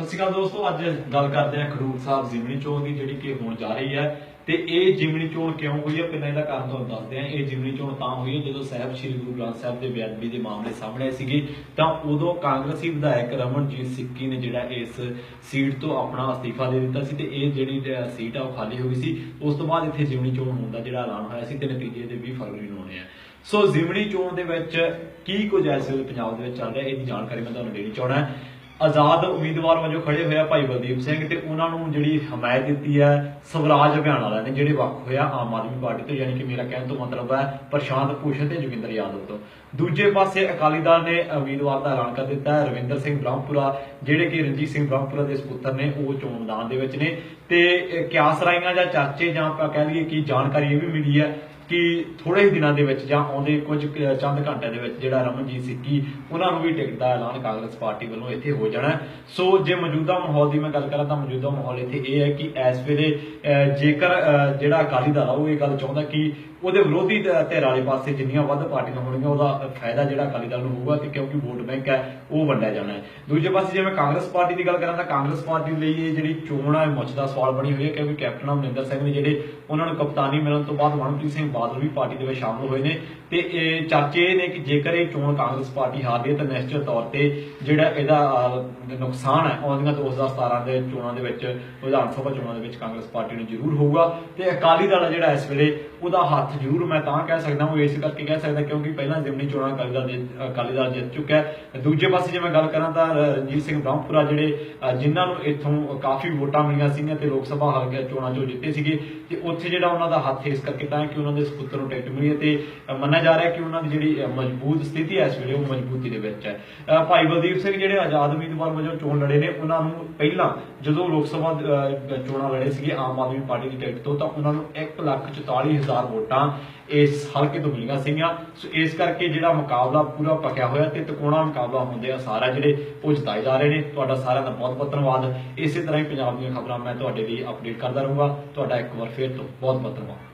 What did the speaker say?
ਸਤਿ ਸ਼੍ਰੀ ਅਕਾਲ ਦੋਸਤੋ, ਅੱਜ ਗੱਲ ਕਰਦੇ ਹਾਂ ਖਡੂਰ ਸਾਹਿਬ ਜਿਮਣੀ ਚੋਣ ਦੀ, ਜਿਹੜੀ ਕਿ ਹੋਣ ਜਾ ਰਹੀ ਹੈ। ਤੇ ਇਹ ਜਿਮਨੀ ਚੋਣ ਕਿਉਂ ਹੋਈ ਹੈ? ਪਹਿਲਾਂ ਇਹਦਾ ਕਾਰਨ ਤੁਹਾਨੂੰ ਦੱਸਦੇ ਹਾਂ। ਇਹ ਜਿਮਨੀ ਚੋਣ ਤਾਂ ਹੋਈ ਹੈ ਜਦੋਂ ਸਾਹਿਬ ਸ੍ਰੀ ਗੁਰੂ ਗ੍ਰੰਥ ਸਾਹਿਬ ਦੇ ਬੇਅਦਬੀ ਦੇ ਮਾਮਲੇ ਸਾਹਮਣੇ ਆਏ ਸੀਗੇ। ਤਾਂ ਉਦੋਂ ਕਾਂਗਰਸੀ ਵਿਧਾਇਕ ਰਮਨਜੀਤ ਸਿੱਕੀ ਨੇ ਜਿਹੜਾ ਇਸ ਸੀਟ ਤੋਂ ਆਪਣਾ ਅਸਤੀਫਾ ਦੇ ਦਿੱਤਾ ਸੀ ਤੇ ਇਹ ਜਿਹੜੀ ਸੀਟ ਆ ਉਹ ਖਾਲੀ ਹੋ ਗਈ ਸੀ। ਉਸ ਤੋਂ ਬਾਅਦ ਇੱਥੇ ਜਿਮਨੀ ਚੋਣ ਹੋਣ ਦਾ ਜਿਹੜਾ ਐਲਾਨ ਹੋਇਆ ਸੀ ਤੇ ਨਤੀਜੇ ਦੇ 20 ਫਰਵਰੀ ਨੂੰ ਹੋਣੇ ਆ। ਸੋ ਜ਼ਿਮਨੀ ਚੋਣ ਦੇ ਵਿੱਚ ਕੀ ਕੁਝ ਐਸੇ ਵੇਲੇ ਪੰਜਾਬ ਦੇ ਵਿੱਚ ਚੱਲ ਰਿਹਾ, ਇਹਦੀ ਜਾਣਕਾਰੀ ਮੈਂ ਤੁਹਾਨੂੰ ਦੇਣੀ ਚਾਹਣਾ ਆਜ਼ਾਦ ਉਮੀਦਵਾਰ ਵਜੋਂ ਖੜੇ ਹੋਇਆ ਭਾਈ ਬਲਦੀਪ ਸਿੰਘ ਤੇ ਉਹਨਾਂ ਨੂੰ ਜਿਹੜੀ ਹਮਾਇਤ ਦਿੱਤੀ ਹੈ ਸਵਰਾਜ ਅਭਿਆਨ ਵਾਲਿਆਂ ਨੇ ਜਿਹੜੇ ਵੱਖ ਹੋਇਆ ਆਮ ਆਦਮੀ ਪਾਰਟੀ ਤੋਂ ਯਾਨੀ ਕਿ ਮੇਰਾ ਕਹਿਣ ਤੋਂ ਮਤਲਬ ਹੈ ਪ੍ਰਸ਼ਾਂਤ ਭੂਸ਼ਣ ਤੇ ਜੋਗਿੰਦਰ ਯਾਦਵ ਤੋਂ। ਦੂਜੇ ਪਾਸੇ ਅਕਾਲੀ ਦਲ ਨੇ ਉਮੀਦਵਾਰ ਦਾ ਐਲਾਨ ਕਰ ਦਿੱਤਾ ਹੈ ਰਵਿੰਦਰ ਸਿੰਘ ਬ੍ਰਹਮਪੁਰਾ ਜਿਹੜੇ ਕਿ ਰਣਜੀਤ ਸਿੰਘ ਬ੍ਰਹਮਪੁਰਾ ਦੇ ਸੁਪੁੱਤਰ ਨੇ ਉਹ ਚੋਣ ਮੈਦਾਨ ਦੇ ਵਿੱਚ ਨੇ। ਤੇ ਅਹ, ਕਿਆਸ ਰਾਈਆਂ ਜਾਂ ਚਰਚੇ ਜਾਂ ਆਪਾਂ ਕਹਿ ਲਈਏ ਕਿ ਜਾਣਕਾਰੀ ਇਹ ਵੀ ਮਿਲੀ ਹੈ ਕਿ ਥੋੜੇ ਹੀ ਦਿਨਾਂ ਦੇ ਵਿੱਚ ਜਾਂ ਆਉਂਦੇ ਕੁਝ ਚੰਦ ਘੰਟਿਆਂ ਦੇ ਵਿੱਚ ਜਿਹੜਾ ਰਮਨਜੀਤ ਸਿੱਕੀ ਉਹਨਾਂ ਨੂੰ ਵੀ ਟਿਕਟ ਦਾ ਐਲਾਨ ਕਾਂਗਰਸ ਪਾਰਟੀ ਵੱਲੋਂ ਇੱਥੇ ਹੋ ਜਾਣਾ ਸੋ ਜੇ ਮੌਜੂਦਾ ਮਾਹੌਲ ਦੀ ਮੈਂ ਗੱਲ ਕਰਾਂ ਤਾਂ ਮੌਜੂਦਾ ਮਾਹੌਲ ਇੱਥੇ ਇਹ ਹੈ ਕਿ ਇਸ ਵੇਲੇ ਜੇਕਰ ਜਿਹੜਾ ਅਕਾਲੀ ਦਲ ਆ, ਉਹ ਇਹ ਗੱਲ ਚਾਹੁੰਦਾ ਕਿ ਉਹਦੇ ਵਿਰੋਧੀ ਧ- ਧਿਰ ਵਾਲੇ ਪਾਸੇ ਜਿੰਨੀਆਂ ਵੱਧ ਪਾਰਟੀਆਂ ਹੋਣਗੀਆਂ, ਉਹਦਾ ਫਾਇਦਾ ਜਿਹੜਾ ਅਕਾਲੀ ਦਲ ਨੂੰ ਹੋਊਗਾ ਤੇ ਕਿਉਂਕਿ ਵੋਟ ਬੈਂਕ ਹੈ, ਉਹ ਵੰਡਿਆ ਜਾਣਾ ਹੈ। ਦੂਜੇ ਪਾਸੇ ਜੇ ਮੈਂ ਕਾਂਗਰਸ ਪਾਰਟੀ ਦੀ ਗੱਲ ਕਰਾਂ ਤਾਂ ਕਾਂਗਰਸ ਪਾਰਟੀ ਲਈ ਇਹ ਜਿਹੜੀ ਚੋਣ ਹੈ ਮੁੱਛ ਦਾ ਸਵਾਲ ਬਣੀ ਹੋਈ ਹੈ ਕਿਉਂਕਿ ਕੈਪਟਨ ਅਮਰਿੰਦਰ ਸਿੰਘ ਨੇ ਜਿਹੜੇ ਉਹਨਾਂ ਨੂੰ ਕਪਤਾਨੀ ਮਿਲਣ ਤੋਂ ਬਾਅਦ ਮਨਪ੍ਰੀਤ ਸਿੰਘ ਬਾਦਲ ਵੀ ਪਾਰਟੀ ਦੇ ਵਿੱਚ ਸ਼ਾਮਲ ਹੋਏ ਨੇ। ਤੇ ਚਰਚੇ ਇਹ ਨੇ ਕਿ ਜੇਕਰ ਇਹ ਚੋਣ ਕਾਂਗਰਸ ਪਾਰਟੀ ਹਾਰਦੀ ਹੈ ਤਾਂ ਨਿਸ਼ਚਿਤ ਤੌਰ ਤੇ ਜਿਹੜਾ ਇਹਦਾ ਨੁਕਸਾਨ ਹੈ ਆਉਂਦੀਆਂ 2017 ਦੇ ਚੋਣਾਂ ਦੇ ਵਿੱਚ ਵਿਧਾਨ ਸਭਾ ਚੋਣਾਂ ਦੇ ਵਿੱਚ ਕਾਂਗਰਸ ਪਾਰਟੀ ਨੂੰ ਜ਼ਰੂਰ ਹੋਊਗਾ। ਤੇ ਅਕਾਲੀ ਦਲ ਜਿਹੜਾ ਇਸ ਵੇਲੇ ਉਹਦਾ ਹੱਥ ਜ਼ਰੂਰ ਮੈਂ ਤਾਂ ਕਹਿ ਸਕਦਾ ਉਹ ਇਸ ਕਰਕੇ ਕਹਿ ਸਕਦਾ ਕਿਉਂਕਿ ਪਹਿਲਾਂ ਜ਼ਿਮਨੀ ਚੋਣਾਂ ਅਕਾਲੀ ਦਲ ਅਕਾਲੀ ਦਲ ਜਿੱਤ ਚੁੱਕਾ ਹੈ। ਦੂਜੇ ਪਾਸੇ ਜੇ ਮੈਂ ਗੱਲ ਕਰਾਂ ਤਾਂ ਰਣਜੀਤ ਸਿੰਘ ਬ੍ਰਹਮਪੁਰਾ ਜਿਹੜੇ ਅਹ, ਜਿਨ੍ਹਾਂ ਨੂੰ ਇੱਥੋਂ ਕਾਫੀ ਵੋਟਾਂ ਮਿਲੀਆਂ ਸੀਗੀਆਂ ਤੇ ਲੋਕ ਸਭਾ ਹਲਕੇ ਚੋਣਾਂ ਚੋਂ ਜਿੱਤੇ ਸੀਗੇ ਤੇ ਉੱਥੇ ਜਿਹੜਾ ਉਹਨਾਂ ਦਾ ਹੱਥ ਇਸ ਕਰਕੇ ਤਾਂ ਕਿ ਉਹਨਾਂ ਦੇ ਪੁੱਤਰ ਨੂੰ ਟਿਕਟ ਮਿਲੀ ਹੈ ਤੇ ਮੰਨਿਆ ਜਾ ਰਿਹਾ ਕਿ ਉਹਨਾਂ ਦੀ ਜਿਹੜੀ ਮਜ਼ਬੂਤ ਸਥਿਤੀ ਹੈ, ਇਸ ਵੇਲੇ ਉਹ ਮਜ਼ਬੂਤੀ ਦੇ ਵਿੱਚ ਹੈ। ਭਾਈ ਬਲਦੀਪ ਸਿੰਘ ਜਿਹੜੇ ਆਜ਼ਾਦ ਉਮੀਦਵਾਰ ਵਜੋਂ ਚੋਣ ਲੜੇ ਨੇ, ਉਹਨਾਂ ਨੂੰ ਪਹਿਲਾਂ ਜਦੋਂ ਲੋਕ ਸਭਾ ਚੋਣਾਂ ਲੜੇ ਸੀਗੇ, ਆਮ ਆਦਮੀ ਪਾਰਟੀ ਦੀ ਟਿਕਟ ਤੋਂ, ਤਾਂ ਉਹਨਾਂ ਨੂੰ 144000 ਵੋਟਾਂ ਇਸ ਹਲਕੇ ਤੋਂ ਮਿਲੀਆਂ ਸੀਗੀਆਂ। ਸੋ ਇਸ ਕਰਕੇ ਜਿਹੜਾ ਮੁਕਾਬਲਾ ਪੂਰਾ ਪੱਕਿਆ ਹੋਇਆ ਤੇ ਤਕੋਣਾ ਮੁਕਾਬਲਾ ਹੁੰਦੇ ਆ ਸਾਰਾ ਜਿਹੜੇ ਉਹ ਜਿਤਾਏ ਜਾ ਰਹੇ ਨੇ। ਤੁਹਾਡਾ ਸਾਰਿਆਂ ਦਾ ਬਹੁਤ ਬਹੁਤ ਧੰਨਵਾਦ। ਇਸੇ ਤਰ੍ਹਾਂ ਹੀ ਪੰਜਾਬ ਦੀਆਂ ਖਬਰਾਂ ਮੈਂ ਤੁਹਾਡੇ ਲਈ ਅਪਡੇਟ ਕਰਦਾ ਰਹੂੰਗਾ। ਤੁਹਾਡਾ ਇੱਕ ਵਾਰ ਫੇਰ ਤੋਂ ਬਹੁਤ ਬਹੁਤ ਧੰਨਵਾਦ।